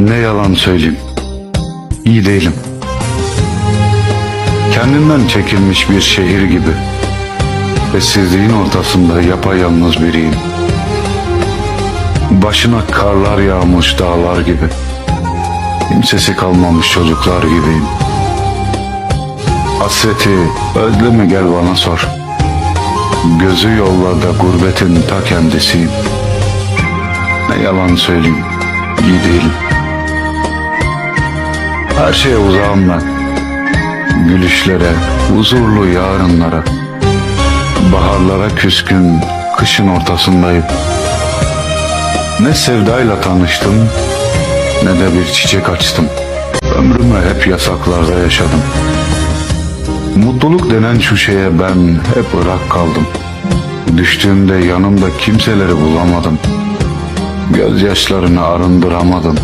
Ne yalan söyleyeyim. İyi değilim. Kendinden çekilmiş bir şehir gibi. Sessizliğin ortasında yapayalnız biriyim. Başına karlar yağmış dağlar gibi. Kimsesi kalmamış çocuklar gibiyim. Hasreti, özlemi gel bana sor. Gözü yollarda gurbetin ta kendisiyim. Ne yalan söyleyeyim, iyi değilim. Her şeye uzağım ben. Gülüşlere, huzurlu yarınlara. Baharlara küskün, kışın ortasındayım. Ne sevdayla tanıştım, ne de bir çiçek açtım. Ömrümü hep yasaklarda yaşadım. Mutluluk denen şu şeye ben hep ırak kaldım. Düştüğümde yanımda kimseleri bulamadım. Gözyaşlarını arındıramadım.